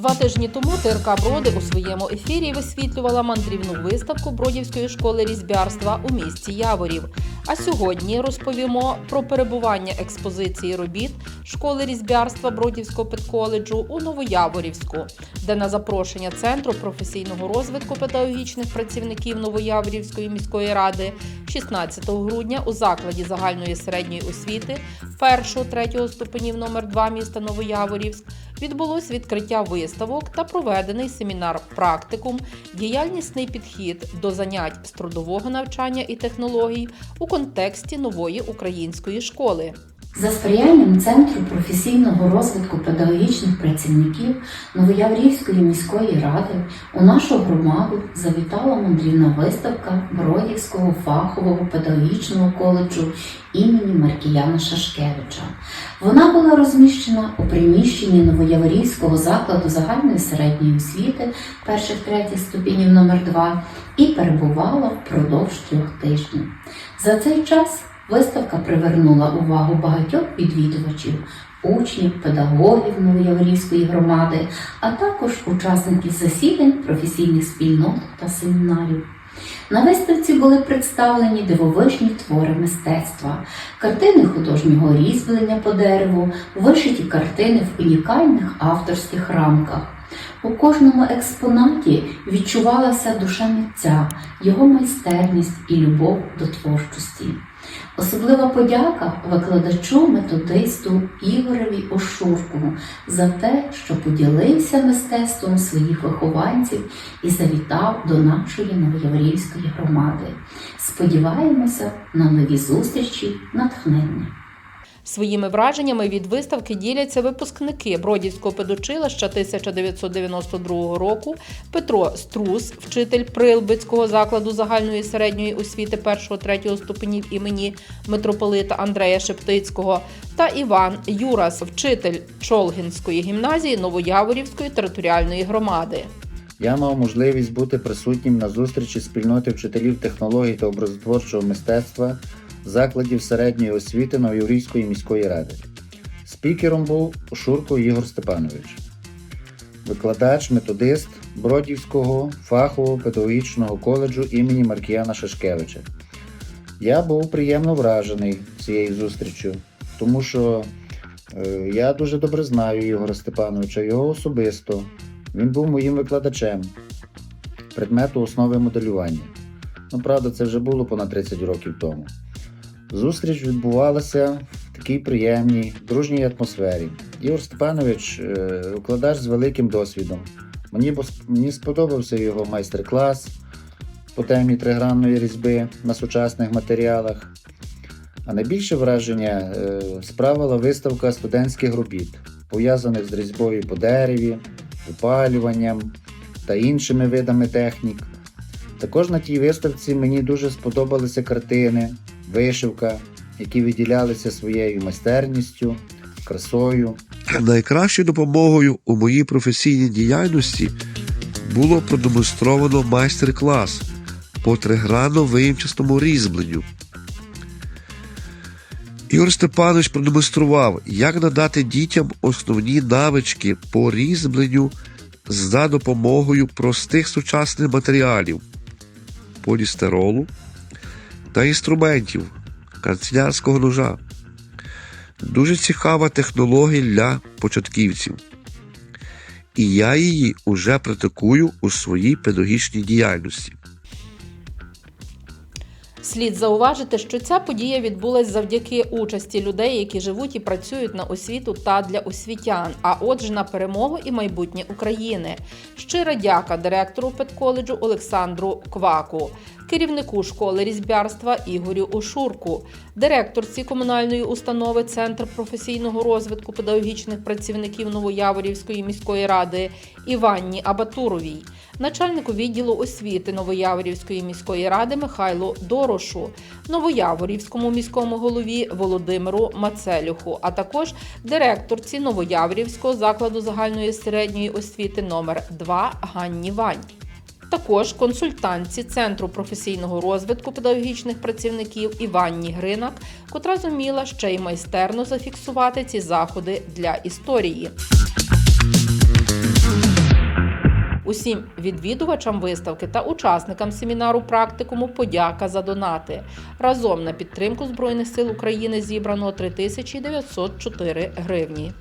Два тижні тому ТРК Броди у своєму ефірі висвітлювала мандрівну виставку Бродівської школи різьбярства у місті Яворів. А сьогодні розповімо про перебування експозиції робіт школи різьбярства Бродівського педколеджу у Новояворівську, де на запрошення Центру професійного розвитку педагогічних працівників Новояворівської міської ради 16 грудня у закладі загальної середньої освіти 1-3 ступенів номер 2 міста Новояворівськ відбулось відкриття виставок та проведений семінар практикум. Діяльнісний підхід до занять з трудового навчання і технологій у контексті нової української школи. За сприянням Центру професійного розвитку педагогічних працівників Новояврівської міської ради у нашу громаду завітала мандрівна виставка Бродівського фахового педагогічного коледжу імені Маркіяна Шашкевича. Вона була розміщена у приміщенні Новояворівського закладу загальної середньої освіти перших третіх ступенів номер 2 і перебувала впродовж трьох тижнів. За цей час Виставка привернула увагу багатьох відвідувачів, учнів, педагогів Новояворівської громади, а також учасників засідань професійних спільнот та семінарів. На виставці були представлені дивовижні твори мистецтва, картини художнього різьблення по дереву, вишиті картини в унікальних авторських рамках. У кожному експонаті відчувалася душа митця, його майстерність і любов до творчості. Особлива подяка викладачу методисту Ігореві Ошуркову за те, що поділився мистецтвом своїх вихованців і завітав до нашої новоєврейської громади. Сподіваємося на нові зустрічі, натхнення. Своїми враженнями від виставки діляться випускники Бродівського педучилища 1992 року Петро Струс, вчитель Прилбицького закладу загальної середньої освіти 1-3 ступенів імені митрополита Андрея Шептицького, та Іван Юрас, вчитель Чолгінської гімназії Новояворівської територіальної громади. Я мав можливість бути присутнім на зустрічі спільноти вчителів технологій та образотворчого мистецтва закладів середньої освіти Новоєврійської міської ради. Спікером був Шурко Ігор Степанович, викладач, методист Бродівського фахового педагогічного коледжу імені Маркіяна Шашкевича. Я був приємно вражений цією зустрічю, тому що е, я дуже добре знаю Ігора Степановича, його особисто. Він був моїм викладачем предмету основи моделювання. Ну, правда, це вже було понад 30 років тому. Зустріч відбувалася в такій приємній, дружній атмосфері. Ігор Степанович е, викладач з великим досвідом. Мені, мені сподобався його майстер-клас по темі тригранної різьби на сучасних матеріалах. А найбільше враження е, справила виставка студентських робіт, пов'язаних з різьбою по дереві, опалюванням та іншими видами технік. Також на тій виставці мені дуже сподобалися картини, вишивка, які виділялися своєю майстерністю, красою. Найкращою допомогою у моїй професійній діяльності було продемонстровано майстер-клас по тригранно-виїмчастому різьбленню. Ігор Степанович продемонстрував, як надати дітям основні навички по різьбленню за допомогою простих сучасних матеріалів полістиролу та інструментів канцелярського ножа. Дуже цікава технологія для початківців. І я її уже практикую у своїй педагогічній діяльності. Слід зауважити, що ця подія відбулась завдяки участі людей, які живуть і працюють на освіту та для освітян, а отже, на перемогу і майбутнє України. Щира дяка директору педколеджу Олександру Кваку, керівнику школи різьбярства Ігорю Ошурку, директорці комунальної установи Центр професійного розвитку педагогічних працівників Новояворівської міської ради Іванні Абатуровій, начальнику відділу освіти Новояворівської міської ради Михайлу Дорошу, Новояворівському міському голові Володимиру Мацелюху, а також директорці Новояворівського закладу загальної середньої освіти номер 2 Ганні Вань. Також консультантці Центру професійного розвитку педагогічних працівників Іванні Гринак, котра зуміла ще й майстерно зафіксувати ці заходи для історії. Усім відвідувачам виставки та учасникам семінару практикуму подяка за донати. Разом на підтримку Збройних сил України зібрано 3904 гривні.